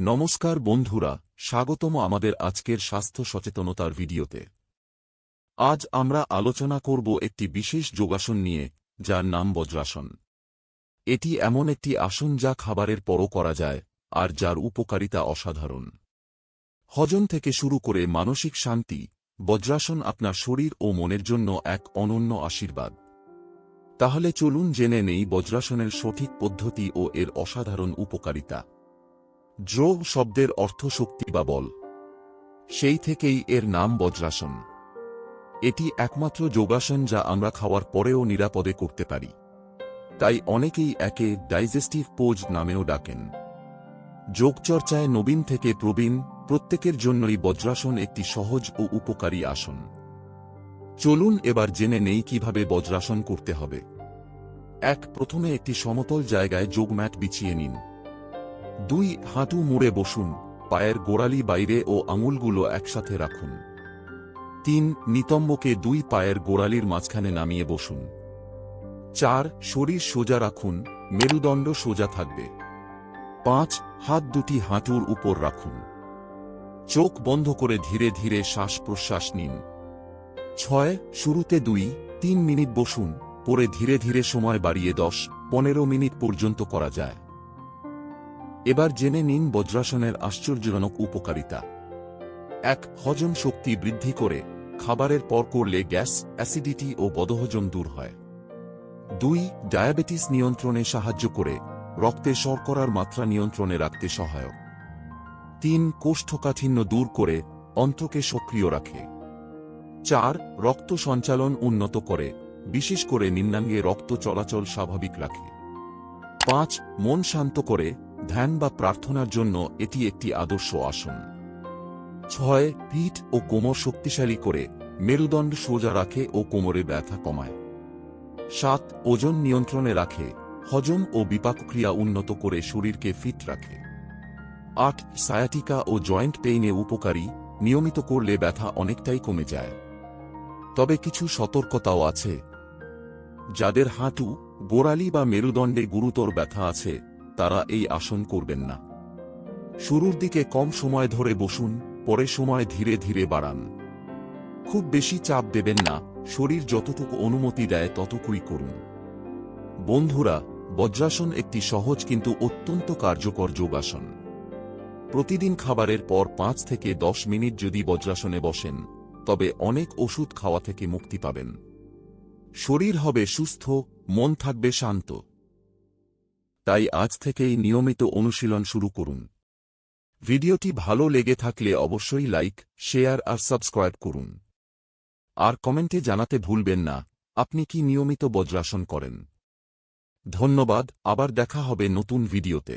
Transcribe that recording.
নমস্কার বন্ধুরা, স্বাগতম আমাদের আজকের স্বাস্থ্য সচেতনতার ভিডিওতে। আজ আমরা আলোচনা করব একটি বিশেষ যোগাসন নিয়ে, যার নাম বজ্রাসন। এটি এমন একটি আসন যা খাবারের পরও করা যায়, আর যার উপকারিতা অসাধারণ। হজম থেকে শুরু করে মানসিক শান্তি, বজ্রাসন আপনার শরীর ও মনের জন্য এক অনন্য আশীর্বাদ। তাহলে চলুন জেনে নেই বজ্রাসনের সঠিক পদ্ধতি ও এর অসাধারণ উপকারিতা। যোগ শব্দের অর্থ শক্তি বা বল। সেই থেকেই এর নাম বজ্রাসন। এটি একমাত্র যোগাসন যা আমরা খাওয়ার পরেও নিরাপদে করতে পারি। তাই অনেকেই একে ডাইজেস্টিভ পোজ নামেও ডাকেন। যোগচর্চায় নবীন থেকে প্রবীণ, প্রত্যেকের জন্যই বজ্রাসন একটি সহজ ও উপকারী আসন। চলুন এবার জেনে নেই কীভাবে বজ্রাসন করতে হবে। এক, প্রথমে একটি সমতল জায়গায় যোগ ম্যাট বিছিয়ে নিন। দুই হাঁটু মুড়ে বসুন, পায়ের গোড়ালি বাইরে ও আঙুলগুলো একসাথে রাখুন। তিন, নিতম্বকে দুই পায়ের গোড়ালির মাঝখানে নামিয়ে বসুন। চার, শরীর সোজা রাখুন, মেরুদণ্ড সোজা থাকবে। পাঁচ, হাত দুটি হাঁটুর উপর রাখুন। চোখ বন্ধ করে ধীরে ধীরে শ্বাস প্রশ্বাস নিন। ছয়, শুরুতে দুই, তিন মিনিট বসুন, পরে ধীরে ধীরে সময় বাড়িয়ে দশ, পনেরো মিনিট পর্যন্ত করা যায়। এবার জেনে নিন বজ্রাসনের আশ্চর্যজনক উপকারিতা। এক, হজম শক্তি বৃদ্ধি করে, খাবারের পর করলে গ্যাস, অ্যাসিডিটি ও বদহজম দূর হয়। দুই, ডায়াবেটিস নিয়ন্ত্রণে সাহায্য করে, রক্তে শর্করার মাত্রা নিয়ন্ত্রণে রাখতে সহায়ক। তিন, কোষ্ঠকাঠিন্য দূর করে, অন্ত্রকে সক্রিয় রাখে। চার, রক্ত সঞ্চালন উন্নত করে, বিশেষ করে নিম্নাঙ্গে রক্ত চলাচল স্বাভাবিক রাখে। পাঁচ, মন শান্ত করে ধ্যান বা প্রার্থনার জন্য এটি একটি আদর্শ আসন। ছয়, পিঠ ও কোমর শক্তিশালী করে মেরুদণ্ড সোজা রাখে ও কোমরে ব্যথা কমায়। সাত, ওজন নিয়ন্ত্রণে রাখে, হজম ও বিপাকক্রিয়া উন্নত করে শরীরকে ফিট রাখে। আট, সায়াটিকা ও জয়েন্ট পেইনে উপকারী, নিয়মিত করলে ব্যথা অনেকটাই কমে যায়। তবে কিছু সতর্কতাও আছে। যাদের হাঁটু, গোড়ালি বা মেরুদণ্ডে গুরুতর ব্যথা আছে তারা এই আসন করবেন না। শুরুর দিকে কম সময় ধরে বসুন, পরে সময় ধীরে ধীরে বাড়ান। খুব বেশি চাপ দেবেন না, শরীর যতটুকু অনুমতি দেয় ততটুকুই করুন। বন্ধুরা, বজ্রাসন একটি সহজ কিন্তু অত্যন্ত কার্যকর যোগাসন। প্রতিদিন খাবারের পর পাঁচ থেকে দশ মিনিট যদি বজ্রাসনে বসেন, তবে অনেক ওষুধ খাওয়া থেকে মুক্তি পাবেন। শরীর হবে সুস্থ, মন থাকবে শান্ত। তাই আজ থেকেই নিয়মিত অনুশীলন শুরু করুন। ভিডিওটি ভালো লেগে থাকলে অবশ্যই লাইক, শেয়ার আর সাবস্ক্রাইব করুন। আর কমেন্টে জানাতে ভুলবেন না, আপনি কি নিয়মিত বজ্রাসন করেন? ধন্যবাদ, আবার দেখা হবে নতুন ভিডিওতে।